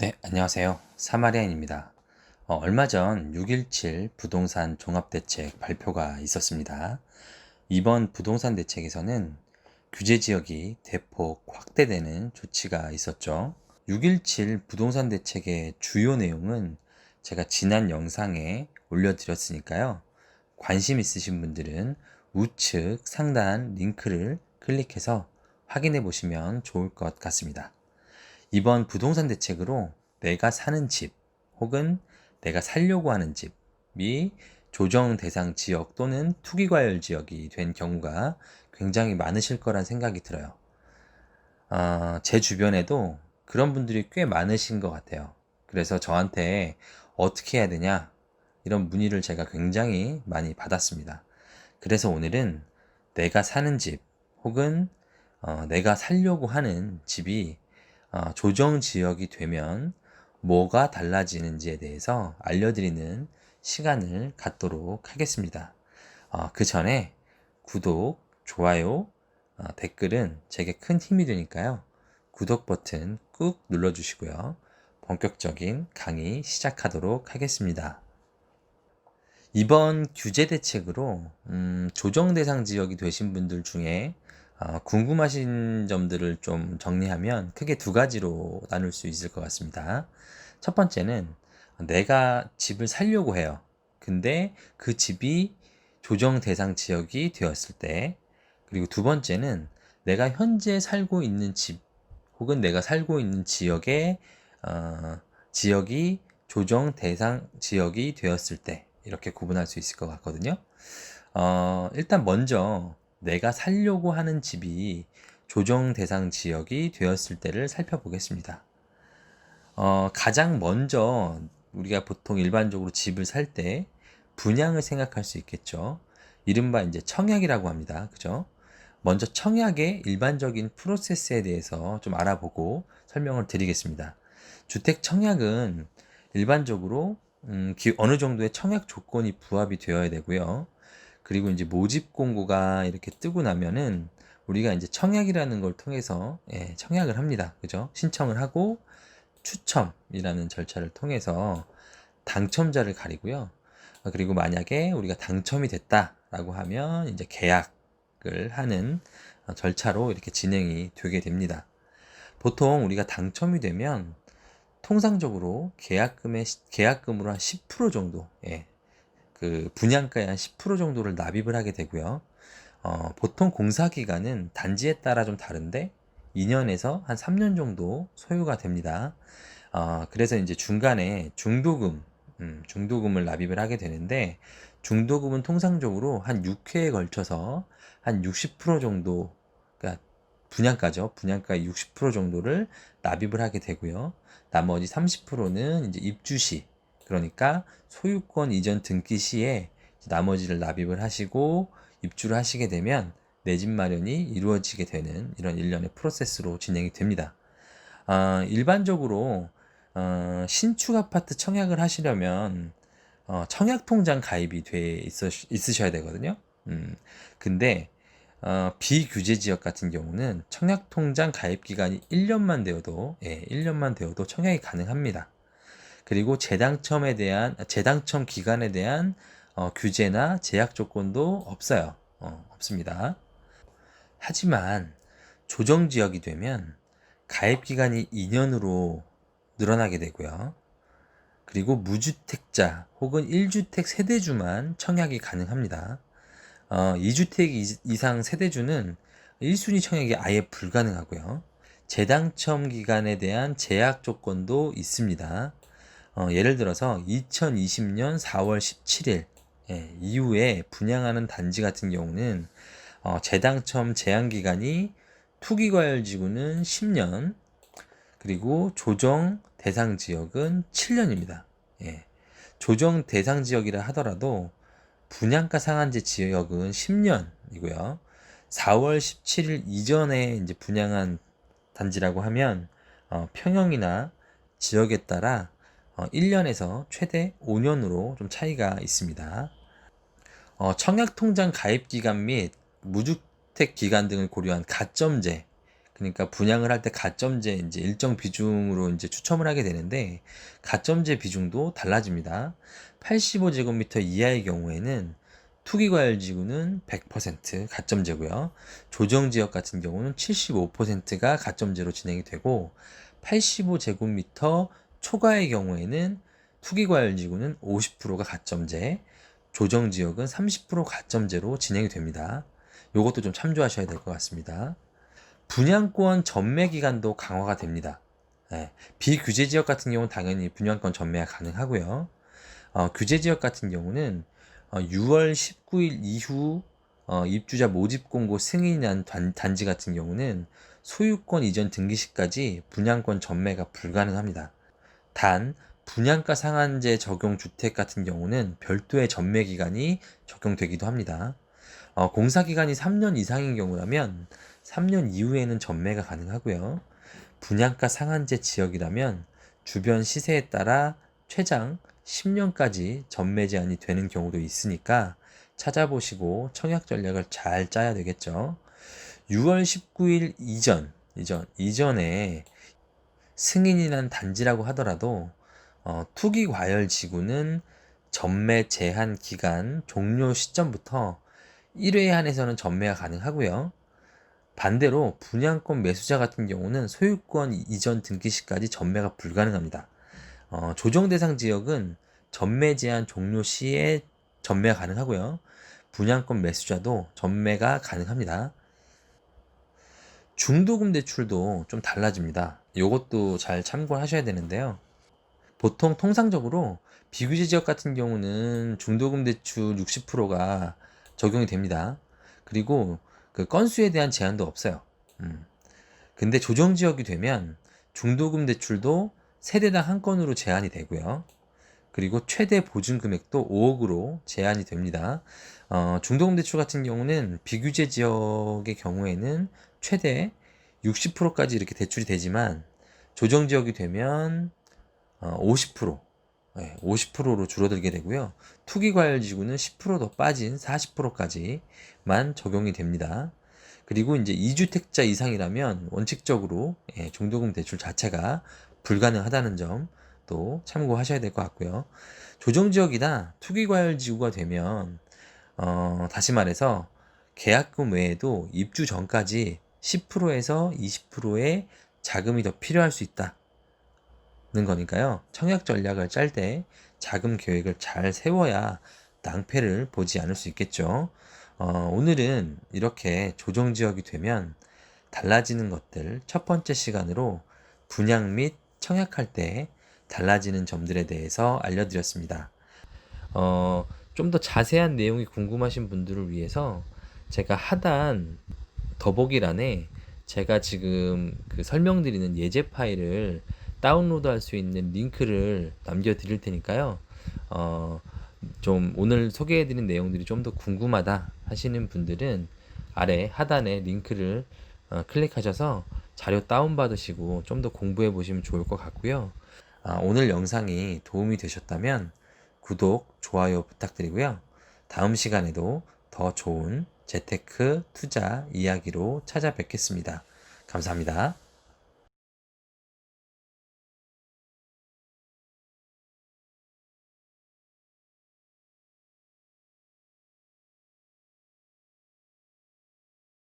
네, 안녕하세요. 사마리안입니다. 어, 얼마 전 6.17 부동산 종합대책 발표가 있었습니다. 이번 부동산 대책에서는 규제 지역이 대폭 확대되는 조치가 있었죠. 6.17 부동산 대책의 주요 내용은 제가 지난 영상에 올려드렸으니까요. 관심 있으신 분들은 우측 상단 링크를 클릭해서 확인해 보시면 좋을 것 같습니다. 이번 부동산 대책으로 내가 사는 집 혹은 내가 살려고 하는 집이 조정 대상 지역 또는 투기 과열 지역이 된 경우가 굉장히 많으실 거란 생각이 들어요. 어, 제 주변에도 그런 분들이 꽤 많으신 것 같아요. 그래서 저한테 어떻게 해야 되냐 이런 문의를 제가 굉장히 많이 받았습니다. 그래서 오늘은 내가 사는 집 혹은 어, 내가 살려고 하는 집이 어, 조정 지역이 되면 뭐가 달라지는지에 대해서 알려드리는 시간을 갖도록 하겠습니다. 어, 그 전에 구독, 좋아요, 어, 댓글은 제게 큰 힘이 되니까요. 구독 버튼 꾹 눌러주시고요. 본격적인 강의 시작하도록 하겠습니다. 이번 규제 대책으로 음, 조정 대상 지역이 되신 분들 중에 어, 궁금하신 점들을 좀 정리하면 크게 두 가지로 나눌 수 있을 것 같습니다. 첫 번째는 내가 집을 살려고 해요. 근데 그 집이 조정 대상 지역이 되었을 때, 그리고 두 번째는 내가 현재 살고 있는 집 혹은 내가 살고 있는 지역의 어, 지역이 조정 대상 지역이 되었을 때 이렇게 구분할 수 있을 것 같거든요. 어, 일단 먼저 내가 살려고 하는 집이 조정 대상 지역이 되었을 때를 살펴보겠습니다. 어, 가장 먼저 우리가 보통 일반적으로 집을 살 때 분양을 생각할 수 있겠죠. 이른바 이제 청약이라고 합니다. 그죠? 먼저 청약의 일반적인 프로세스에 대해서 좀 알아보고 설명을 드리겠습니다. 주택 청약은 일반적으로 음, 어느 정도의 청약 조건이 부합이 되어야 되고요. 그리고 이제 모집 공고가 이렇게 뜨고 나면은 우리가 이제 청약이라는 걸 통해서 예, 청약을 합니다. 그죠? 신청을 하고 추첨이라는 절차를 통해서 당첨자를 가리고요. 그리고 만약에 우리가 당첨이 됐다라고 하면 이제 계약을 하는 절차로 이렇게 진행이 되게 됩니다. 보통 우리가 당첨이 되면 통상적으로 계약금의 계약금으로 한 10% 정도 예, 그 분양가의 한 10% 정도를 납입을 하게 되고요. 어, 보통 공사 기간은 단지에 따라 좀 다른데 2년에서 한 3년 정도 소요가 됩니다. 어, 그래서 이제 중간에 중도금, 음, 중도금을 납입을 하게 되는데 중도금은 통상적으로 한 6회에 걸쳐서 한 60% 정도, 그러니까 분양가죠. 분양가의 60% 정도를 납입을 하게 되고요. 나머지 30%는 이제 입주 시, 그러니까 소유권 이전 등기 시에 나머지를 납입을 하시고 입주를 하시게 되면 내 집 마련이 이루어지게 되는 이런 일련의 프로세스로 진행이 됩니다. 어, 일반적으로 어, 신축 아파트 청약을 하시려면 어, 청약 통장 가입이 돼 있어, 있으셔야 되거든요. 음, 근데 어, 비규제 지역 같은 경우는 청약 통장 가입 기간이 1년만 되어도 예, 1년만 되어도 청약이 가능합니다. 그리고 재당첨에 대한 재당첨 기간에 대한 어, 규제나 제약 조건도 없어요. 어, 없습니다. 하지만 조정 지역이 되면 가입 기간이 2년으로 늘어나게 되고요. 그리고 무주택자 혹은 1주택 세대주만 청약이 가능합니다. 어, 2주택 이상 세대주는 1순위 청약이 아예 불가능하고요. 재당첨 기간에 대한 제약 조건도 있습니다. 어, 예를 들어서 2020년 4월 17일 예, 이후에 분양하는 단지 같은 경우는 어, 재당첨 제한 기간이 투기과열지구는 10년 그리고 조정 대상 지역은 7년입니다. 예, 조정 대상 지역이라 하더라도 분양가 상한제 지역은 10년이고요. 4월 17일 이전에 이제 분양한 단지라고 하면 어, 평형이나 지역에 따라 1년에서 어, 최대 5년으로 좀 차이가 있습니다. 어, 청약통장 가입 기간 및 무주택 기간 등을 고려한 가점제 그러니까 분양을 할 때 가점제 이제 일정 비중으로 이제 추첨을 하게 되는데 가점제 비중도 달라집니다. 85제곱미터 이하의 경우에는 투기과열지구는 100% 가점제고요. 조정지역 같은 경우는 75%가 가점제로 진행이 되고 85제곱미터 초과의 경우에는 투기과열지구는 50%가 가점제, 조정지역은 30% 가점제로 진행이 됩니다. 요것도 좀 참조하셔야 될 것 같습니다. 분양권 전매 기간도 강화가 됩니다. 예, 비규제 지역 같은 경우는 당연히 분양권 전매가 가능하고요. 어, 규제 지역 같은 경우는 어, 6월 19일 이후 어, 입주자 모집 공고 승인이 난 단, 단지 같은 경우는 소유권 이전 등기 시까지 분양권 전매가 불가능합니다. 단 분양가 상한제 적용 주택 같은 경우는 별도의 전매 기간이 적용되기도 합니다. 어, 공사 기간이 3년 이상인 경우라면 3년 이후에는 전매가 가능하고요. 분양가 상한제 지역이라면 주변 시세에 따라 최장 10년까지 전매 제한이 되는 경우도 있으니까 찾아보시고 청약 전략을 잘 짜야 되겠죠. 6월 19일 이전, 이전, 이전에 승인이 난 단지라고 하더라도 어, 투기 과열 지구는 전매 제한 기간 종료 시점부터 1회에 한해서는 전매가 가능하고요. 반대로 분양권 매수자 같은 경우는 소유권 이전 등기 시까지 전매가 불가능합니다. 어, 조정 대상 지역은 전매 제한 종료 시에 전매가 가능하고요. 분양권 매수자도 전매가 가능합니다. 중도금 대출도 좀 달라집니다. 이것도 잘 참고하셔야 되는데요. 보통 통상적으로 비규제 지역 같은 경우는 중도금 대출 60%가 적용이 됩니다. 그리고 그 건수에 대한 제한도 없어요. 음. 근데 조정 지역이 되면 중도금 대출도 세대당 한 건으로 제한이 되고요. 그리고 최대 보증 금액도 5억으로 제한이 됩니다. 어, 중도금 대출 같은 경우는 비규제 지역의 경우에는 최대 60%까지 이렇게 대출이 되지만 조정 지역이 되면 어, 50% 네, 50%로 줄어들게 되고요. 투기 과열 지구는 10%더 빠진 40%까지만 적용이 됩니다. 그리고 이제 2주택자 이상이라면 원칙적으로 예, 중도금 대출 자체가 불가능하다는 점 또 참고하셔야 될 것 같고요. 조정 지역이나 투기 과열 지구가 되면 어, 다시 말해서 계약금 외에도 입주 전까지 10%에서 20%의 자금이 더 필요할 수 있다. 는 거니까요. 청약 전략을 짤 때 자금 계획을 잘 세워야 낭패를 보지 않을 수 있겠죠. 어, 오늘은 이렇게 조정 지역이 되면 달라지는 것들 첫 번째 시간으로 분양 및 청약할 때 달라지는 점들에 대해서 알려드렸습니다. 어, 좀 더 자세한 내용이 궁금하신 분들을 위해서 제가 하단 더보기란에 제가 지금 그 설명드리는 예제 파일을 다운로드 할 수 있는 링크를 남겨 드릴 테니까요. 어, 좀 오늘 소개해 드린 내용들이 좀 더 궁금하다 하시는 분들은 아래 하단에 링크를 어, 클릭하셔서 자료 다운 받으시고 좀 더 공부해 보시면 좋을 것 같고요. 아, 오늘 영상이 도움이 되셨다면 구독, 좋아요 부탁드리고요. 다음 시간에도 더 좋은 재테크 투자 이야기로 찾아뵙겠습니다. 감사합니다.